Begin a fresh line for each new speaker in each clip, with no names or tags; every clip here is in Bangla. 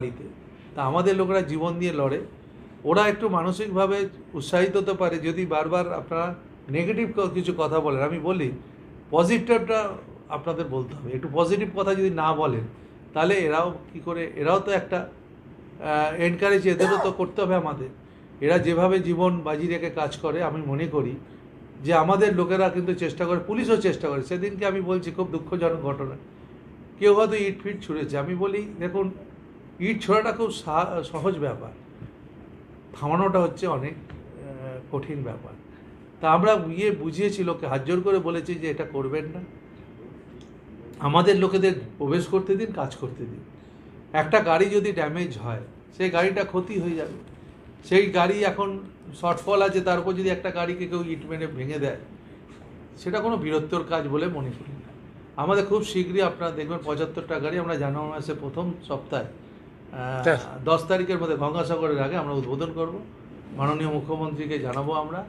বাড়িতে। তা আমাদের লোকেরা জীবন দিয়ে লড়ে। ওরা একটু মানসিকভাবে উৎসাহিত হতে পারে যদি বারবার আপনারা নেগেটিভ কিছু কথা বলেন। আমি বলি পজিটিভটা আপনাদের বলতে হবে। একটু পজিটিভ কথা যদি না বলেন, তাহলে এরাও কি করে, এরাও তো একটা এনকারেজ এদেরও তো করতে হবে আমাদের। এরা যেভাবে জীবন বাজি রেখে কাজ করে, আমি মনে করি যে আমাদের লোকেরা কিন্তু চেষ্টা করে, পুলিশও চেষ্টা করে। সেদিনকে আমি বলছি, খুব দুঃখজনক ঘটনা। কেউ হয়তো ইট ফিট ছুঁড়েছে। আমি বলি, দেখুন ইট ছোড়াটা খুব সহজ ব্যাপার। থামানোটা হচ্ছে অনেক কঠিন ব্যাপার। তা আমরা ইয়ে বুঝিয়েছি লোককে, হাত জোর করে বলেছি যে এটা করবেন না। আমাদের লোকেদের প্রবেশ করতে দিন, কাজ করতে দিন। একটা গাড়ি যদি ড্যামেজ হয়, সেই গাড়িটা ক্ষতি হয়ে যাবে। সেই গাড়ি এখন শর্টফল আছে, তার উপর যদি একটা গাড়িকে কেউ ইট মেরে ভেঙে দেয়, সেটা কোনো বীরত্বর কাজ বলে মনে করি না। আমাদের খুব শীঘ্রই আপনারা দেখবেন, পঁচাত্তরটা গাড়ি আমরা জানুয়ারি মাসে প্রথম সপ্তাহে। দশ তারিখের মধ্যে গঙ্গাসাগরের আগে আমরা উদ্বোধন করব। মাননীয় মুখ্যমন্ত্রীকে জানাব আমরা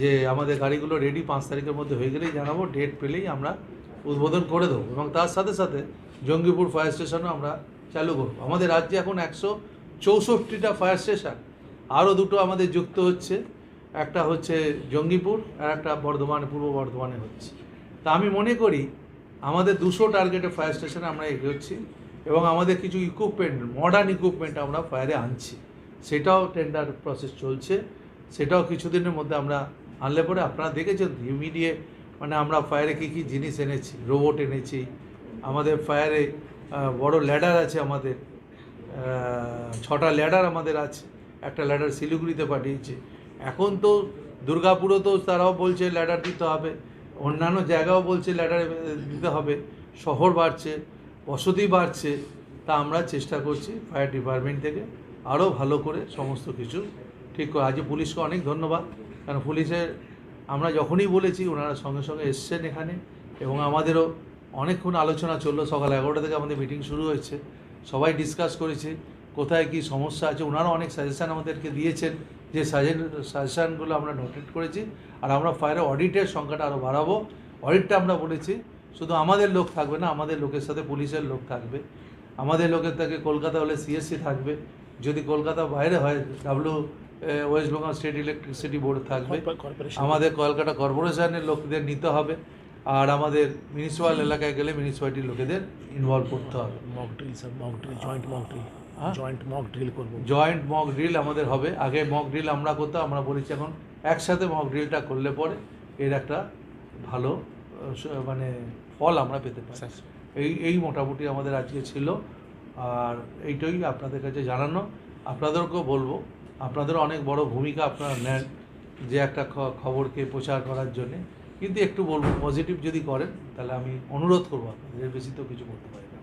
যে আমাদের গাড়িগুলো রেডি পাঁচ তারিখের মধ্যে হয়ে গেলেই জানাব ডেট পেলেই আমরা উদ্বোধন করে দেবো এবং তার সাথে সাথে জঙ্গিপুর ফায়ার স্টেশনও আমরা চালু করব। আমাদের রাজ্যে এখন একশো চৌষট্টিটা ফায়ার স্টেশন আরও দুটো আমাদের যুক্ত হচ্ছে। একটা হচ্ছে জঙ্গিপুর আর একটা বর্ধমানে, পূর্ব বর্ধমানে হচ্ছে। তা আমি মনে করি আমাদের দুশো টার্গেটে ফায়ার স্টেশনে আমরা এগোচ্ছি। এবং আমাদের কিছু ইকুইপমেন্ট মডার্ন ইকুইপমেন্ট আমরা ফায়ারে আনছি। সেটাও টেন্ডার প্রসেস চলছে। সেটাও কিছুদিনের মধ্যে আমরা আনলে পরে আপনারা দেখেছেন ইমিডিয়েট মানে আমরা ফায়ারে কী কী জিনিস এনেছি রোবট এনেছি, আমাদের ফায়ারে বড় ল্যাডার আছে আমাদের ছটা ল্যাডার আমাদের আছে। একটা ল্যাডার শিলিগুড়িতে পাঠিয়েছে। এখন তো দুর্গাপুরও তো তারাও বলছে ল্যাডার দিতে হবে। অন্যান্য জায়গাও বলছে ল্যাডার দিতে হবে। শহর বাড়ছে। বসতি বাড়ছে, তা আমরা চেষ্টা করছি ফায়ার ডিপার্টমেন্ট থেকে আরও ভালো করে সমস্ত কিছু ঠিক করে। আজকে পুলিশকে অনেক ধন্যবাদ, কারণ পুলিশের আমরা যখনই বলেছি ওনারা সঙ্গে সঙ্গে এসছেন এখানে এবং আমাদেরও অনেকক্ষণ আলোচনা চলল। সকাল এগারোটা থেকে আমাদের মিটিং শুরু হয়েছে। সবাই ডিসকাস করেছে কোথায় কি সমস্যা আছে। ওনারা অনেক সাজেশান আমাদেরকে দিয়েছেন যে সাজেন সাজেশানগুলো আমরা নোটেট করেছি। আর আমরা ফায়ারের অডিটের সংখ্যাটা আরও বাড়াবো। অডিটটা আমরা বলেছি শুধু আমাদের লোক থাকবে না আমাদের লোকের সাথে পুলিশের লোক থাকবে। আমাদের লোকের থেকে কলকাতা হলে সিএসসি থাকবে। যদি কলকাতা বাইরে হয় W west Bengal state electricity board থাকবে। আমাদের কলকাতা কর্পোরেশনের লোকদের নিতে হবে। আর আমাদের মিউনিসিপ্যাল এলাকায় গেলে মিউনিসিপ্যালিটির লোকেদের ইনভলভ করতে হবে।
Mock drill sir mock drill joint mock drill? Joint mock drill করব।
জয়েন্ট মক ড্রিল আমাদের হবে। আগে মক ড্রিল আমরা করতাম আমরা বলেছি এখন একসাথে মক ড্রিলটা করলে পরে এর একটা ভালো মানে ফল আমরা পেতে পারি। এই এই মোটামুটি আমাদের আজকে ছিল। আর এইটাই আপনাদের কাছে জানানো। আপনাদেরকেও বলব আপনাদের অনেক বড় ভূমিকা আপনারা নেন যে একটা খবরকে প্রচার করার জন্যে। কিন্তু একটু বলব পজিটিভ যদি করেন তাহলে আমি অনুরোধ করব আপনাদের এর বেশি তো কিছু করতে পারি না।